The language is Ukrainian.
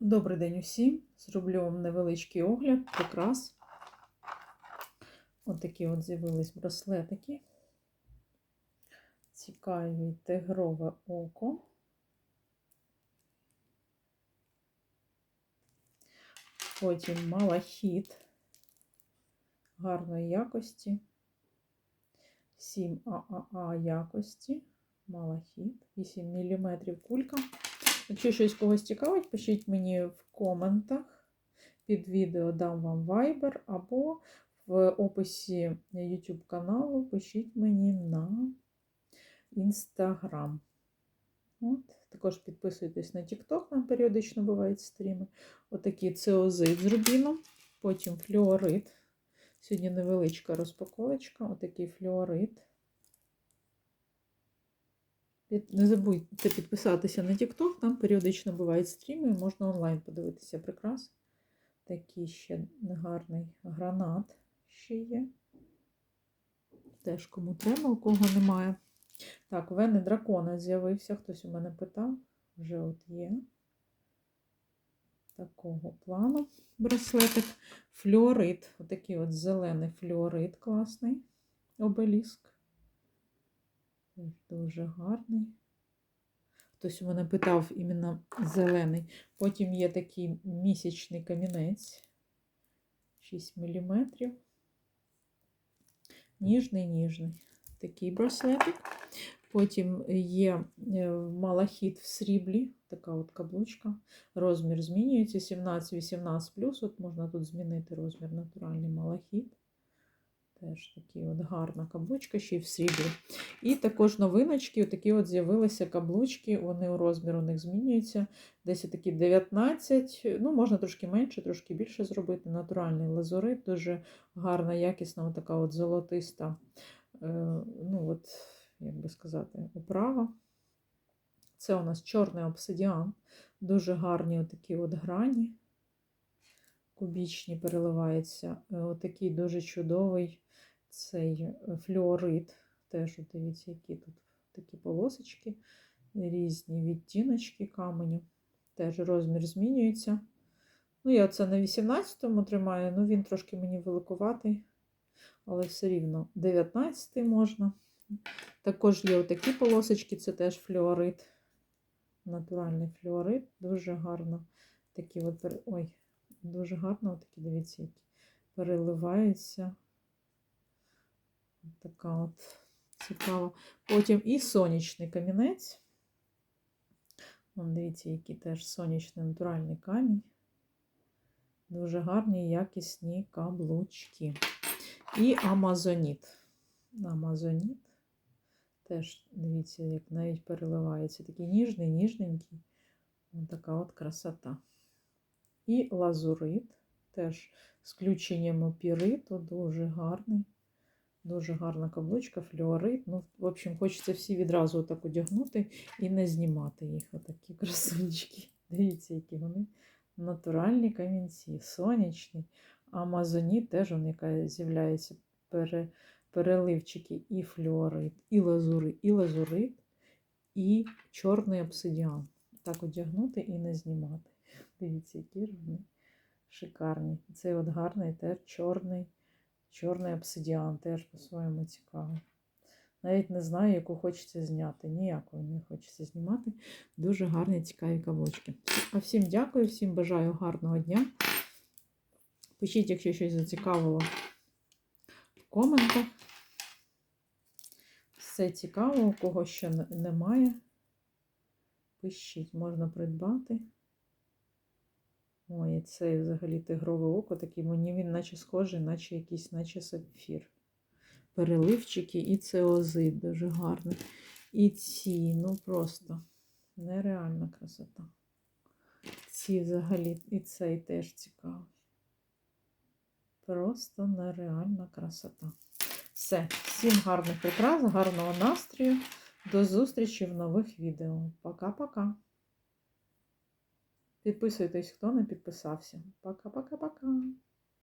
Добрий день усім. Зроблю вам невеличкий огляд, прикрас. Ось такі от з'явились браслетики. Цікаві тигрове око. Потім малахіт гарної якості. 7 ААА якості. Малахіт, 8 мм кулька. Якщо щось когось цікавить, пишіть мені в коментах. Під відео дам вам Viber або в описі YouTube каналу пишіть мені на Instagram. От. Також підписуйтесь на TikTok, там періодично бувають стріми. Отакий цеозит з рубіном, потім флюорит. Сьогодні невеличка розпаковочка, отакий флюорит. Не забудьте підписатися на TikTok, там періодично бувають стріми, можна онлайн подивитися прикрас. Такий ще гарний гранат ще є. Теж кому треба, у кого немає. Так, вени дракона з'явився, хтось у мене питав, вже от є. Такого плану браслетик. Флюорит, отакий от зелений флюорит класний обеліск. Дуже гарний. Хтось у мене питав іменно зелений. Потім є такий місячний камінець. 6 мм. Ніжний, ніжний. Такий браслетик. Потім є малахіт в сріблі, така от каблучка. Розмір змінюється 17-18 От можна тут змінити розмір натуральний малахіт. Теж такі от гарна каблучка, ще й в сріблі. І також новиночки, такі от з'явилися каблучки, вони у розмір у них змінюються. Десь такі 19, ну, можна трошки менше, трошки більше зробити. Натуральний лазурит, дуже гарна, якісна, така от золотиста, е, ну от, як би сказати, оправа. Це у нас чорний обсидіан, дуже гарні такі от грані. Кубічні переливається. Е, отакий дуже чудовий цей флюорит. Теж дивіться, які тут такі полосочки, різні відтіночки каменю. Теж розмір змінюється. Ну, я це на 18-му тримаю, ну він трошки мені великуватий, але все рівно 19-й можна. Також є отакі полосочки, це теж флюорит. Натуральний флюорит, дуже гарно. Такі от, ой, дуже гарно, такі, дивіться, які переливаються. Така от цікава. Потім і сонячний камінець. Вон, дивіться, який теж сонячний натуральний камінь. Дуже гарні, якісні каблучки. І амазоніт. Амазоніт. Теж, дивіться, як навіть переливається. Такий ніжний, ніжненький. Ось така от красота. І лазурит. Теж з включенням опіриту, дуже гарний. Дуже гарна каблучка, флюорит. Ну, в общем, хочеться всі відразу отак одягнути і не знімати їх. Отакі красунечки. Дивіться, які вони натуральні камінці, сонячні. Амазоні теж, он, яка з'являється пере, переливчики і флюорит, і лазурит, і лазурит, і чорний обсидіан. Так одягнути і не знімати. Дивіться, які вони шикарні. Цей от гарний теж чорний. Чорний обсидіан теж по-своєму цікавий. Навіть не знаю, яку хочеться зняти. Ніякої не хочеться знімати. Дуже гарні, цікаві каблучки. А всім дякую, всім бажаю гарного дня. Пишіть, якщо щось зацікавило в коментах. Все цікаво, у кого ще немає. Пишіть, можна придбати. Ой, цей взагалі тигрове око, такий мені він наче схожий, наче якийсь, наче сапфір. Переливчики і цеозит дуже гарний. І ці, ну просто нереальна красота. Ці взагалі, і цей теж цікавий. Просто нереальна красота. Все, всім гарних прикрас, гарного настрою. До зустрічі в нових відео. Пока-пока. Підписуйтесь, хто не підписався. Пока-пока-пока.